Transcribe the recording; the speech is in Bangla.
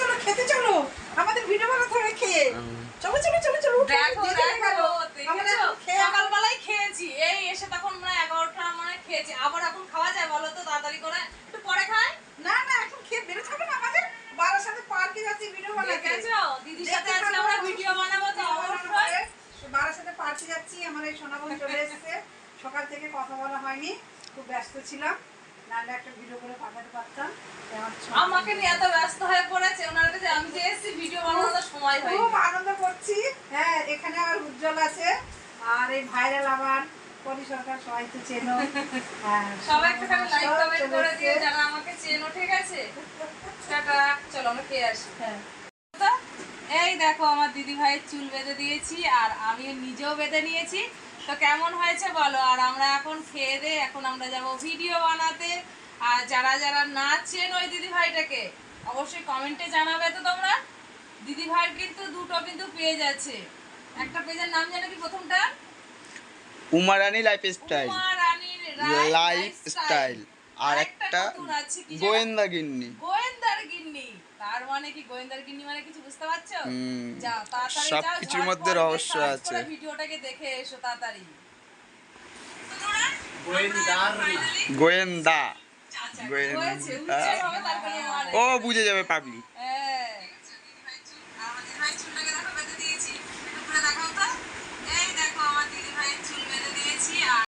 চলো খেতে চলো। আমাদের ভিডিও বানাতে হবে খেয়ে। চলো চলো চলো চলো উঠো, দেখো হয়ে। দেখো আমরা? খেয়ে খেয়েছি। এই এসে তখন মানে এগারোটা মানে খেয়েছি। আবার এখন খাওয়া যায় বলো তো তাড়াতাড়ি করে। একটু পরে খাই? না না এখন খেয়ে বেরোতে হবে না। আমাদের বাবার সাথে পার্কে যাচ্ছি ভিডিও বানাতে। দিদির সাথে আজকে আমরা ভিডিও বানাবো তো অবশ্যই। বাবার সাথে পার্কে যাচ্ছি। আমার এই সোনা বোন চলে এসেছে। সকাল থেকে কথা বলা হয়নি। খুব ব্যস্ত ছিলাম। নাহলে একটা ভিডিও করে পাঠাতে পারতাম। আমাকে নিয়ে এত ব্যস্ত হয়ে পড়েছে ওনার কাছে আমি যে এসেছি ভিডিও বানানোর সময় হয় খুব আনন্দ করছি হ্যাঁ এখানে আমার উজ্জ্বল আছে আর এই ভাইরাল আবার পরি সরকার সবাই তো চেনো। হ্যাঁ, সবাই একটুখানি লাইক কমেন্ট করে। দিয়ে যারা আমাকে চেনো ঠিক আছে? টাটা চলো আমরা খেয়ে আসি। হ্যাঁ। এই দেখো আমার দিদি ভাইয়ের চুল বেঁধে দিয়েছি আর আমি নিজেও বেঁধে নিয়েছি। তো কেমন হয়েছে বলো? আর আমরা এখন খেয়ে দে এখন আমরা যাব ভিডিও বানাতে। আর যারা যারা নাচছেন ওই দিদি ভাইটাকে অবশ্যই কমেন্টে জানাবে তো তোমরা। দিদি ভাইয়ের কিন্তু দুটো কিন্তু পেজ আছে। একটা পেজের নাম জানো কি প্রথমটা Umarani life style life style আর একটা? গোয়েন্দা গিন্নি। গোয়েন্দার গিন্নি। তার মানে কি গোয়েন্দার গিন্নি মানে কিছু বুঝতে পারছ। যাও তাড়াতাড়ি সব কিছুর মধ্যে রহস্য আছে। ভিডিওটাকে দেখে এসো তাড়াতাড়ি। গোয়েন্দা। আচ্ছা, গোয়েন্দা। আমার- ও বুঝে যাবে পাবলিক